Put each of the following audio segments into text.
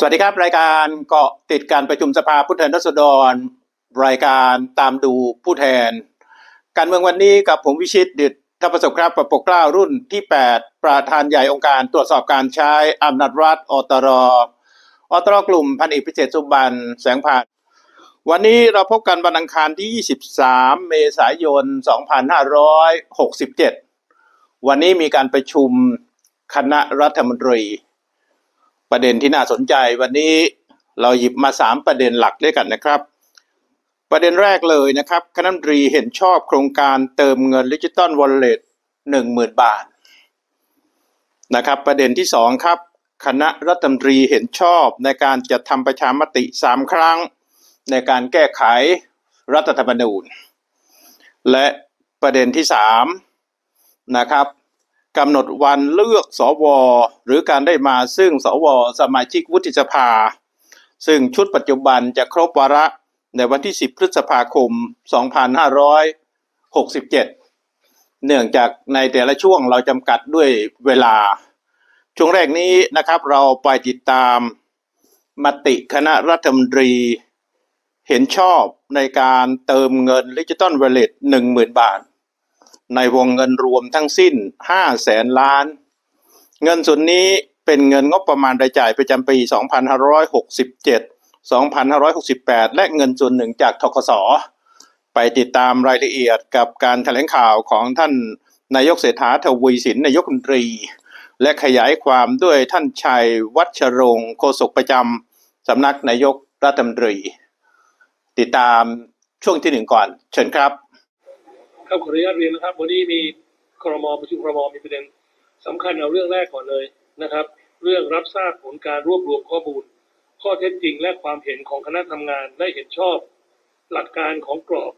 สวัสดีครับ รายการเกาะติดการประชุมสภาผู้แทนราษฎร รายการตามดูผู้แทน การเมืองวันนี้กับผมวิชิตดิตทัพประสบครับประปกเกล้ารุ่นที่ 8 ประธานใหญ่องค์การตรวจสอบการใช้อำนาจรัฐอตรอตรกลุ่มพันเอกพิเศษสุบันแสงผ่าน วันนี้เราพบกันวันอังคารที่ 23 เมษายน 2567 วันนี้มีการประชุมคณะรัฐมนตรี ประเด็นที่น่าสนใจวันนี้เราหยิบมาสามประเด็นหลักด้วยกันนะครับ ประเด็นแรกเลยนะครับคณะรัฐมนตรีเห็นชอบโครงการเติมเงินดิจิตอลวอลเล็ตหนึ่งหมื่นบาทนะครับประเด็นที่สองครับ คณะรัฐมนตรีเห็นชอบในการจัดทำประชามติสามครั้ง ในการแก้ไขรัฐธรรมนูญ และประเด็นที่สามนะครับ กำหนดวันเลือกสว หรือการได้มาซึ่งสว สมาชิกวุฒิสภา ซึ่งชุดปัจจุบันจะครบวาระในวันที่ 10 พฤษภาคม 2567 เนื่องจากในแต่ละช่วงเราจำกัดด้วยเวลา ช่วงแรกนี้นะครับเราไปติดตามมติคณะรัฐมนตรี เห็นชอบในการเติมเงินดิจิตอลวลเล็ต10,000บาท ในวงเงินรวมทั้งสิ้น5แสนล้าน เงินส่วนนี้เป็นเงินงบประมาณรายจ่ายประจำปี 2567 2568 และเงินส่วนหนึ่งจากทกส ไปติดตามรายละเอียดกับการแถลงข่าวของท่านนายกเศรษฐาทวีสินนายกรัฐมนตรี และขยายความด้วยท่านชัยวัชรงค์โฆษกประจำสำนักนายกรัฐมนตรี ติดตามช่วงที่หนึ่งก่อน เชิญครับ ครับขออนุญาตเรียนนะครับ วันนี้มีครมประชุมครมมีประเด็นสำคัญเอาเรื่องแรกก่อนเลยนะครับ เรื่องรับทราบผลการรวบรวมข้อมูล ข้อเท็จจริงและความเห็นของคณะทำงานได้เห็นชอบ หลักการของกรอบ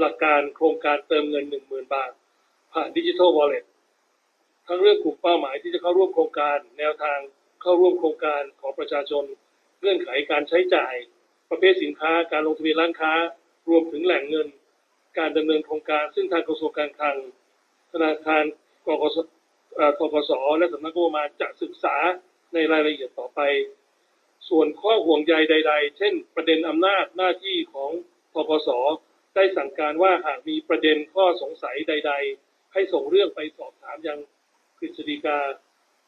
หลักการโครงการเติมเงิน 1 0,000 บาท ผ่านดิจิทัลวอลเล็ตทั้งเรื่องกลุ่มเป้าหมายที่จะเข้าร่วมโครงการ แนวทางเข้าร่วมโครงการของประชาชน เงื่อนไขการใช้จ่าย ประเภทสินค้าการลงทะเบียนร้านค้า รวมถึงแหล่งเงิน การดำเนินโครงการซึ่งทางกระทรวงการคลังธนาคารกกสเอ่อกกสและสำนักงบประมาณจะศึกษาในรายละเอียดต่อไป ส่วนข้อห่วงใยใด ๆ เช่น ประเด็นอำนาจหน้าที่ของทกสได้สั่งการว่าหากมีประเด็นข้อสงสัยใด ๆ ให้ส่งเรื่องไปสอบถามยังกฤษฎีกา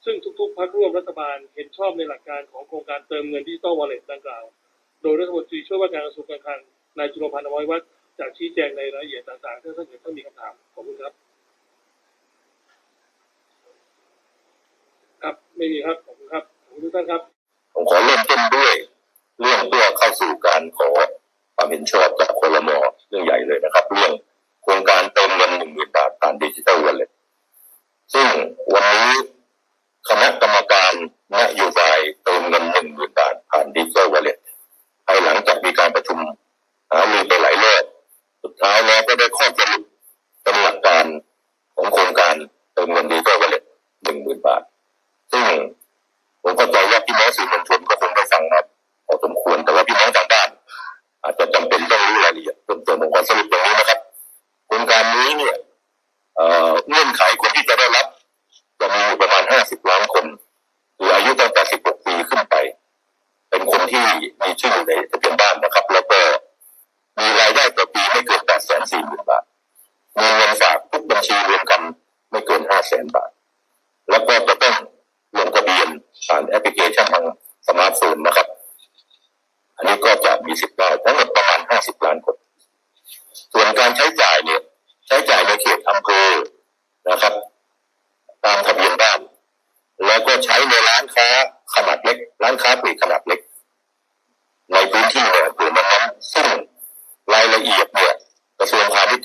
ซึ่งทุกๆพักร่วมรัฐบาลเห็นชอบในหลักการของโครงการเติมเงินดิจิตอลวอลเล็ตดังกล่าว โดยรัฐมนตรีช่วยว่าการกระทรวงการคลังนายจุลพันธ์อมรวัฒน์ จะชี้แจงในรายละเอียดต่างๆถ้าท่านเกิดท่านมีคำถามขอบคุณครับ ครับไม่มีครับขอบคุณครับขอบคุณทุกท่านครับ ผมขอเริ่มต้นด้วย เรื่องเพื่อเข้าสู่การขอความเห็นชอบจากคลมอเรื่องใหญ่เลยนะครับ เรื่อง 5แสนบาท แล้วก็จะต้องลงทะเบียนผ่านแอปพลิเคชันทางสมาร์ทโฟนนะครับ อันนี้ก็จะมีสิทธิ์ได้ทั้งหมดประมาณห้าสิบล้านคน ส่วนการใช้จ่ายเนี่ยใช้จ่ายในเขตอำเภอนะครับ ตามทะเบียนบ้าน แล้วก็ใช้ในร้านค้าขนาดเล็ก ร้านค้าปลีกขนาดเล็ก ในพื้นที่เนี่ยอำเภอนั้นซึ่งรายละเอียดเนี่ยกระทรวงพาณิชย์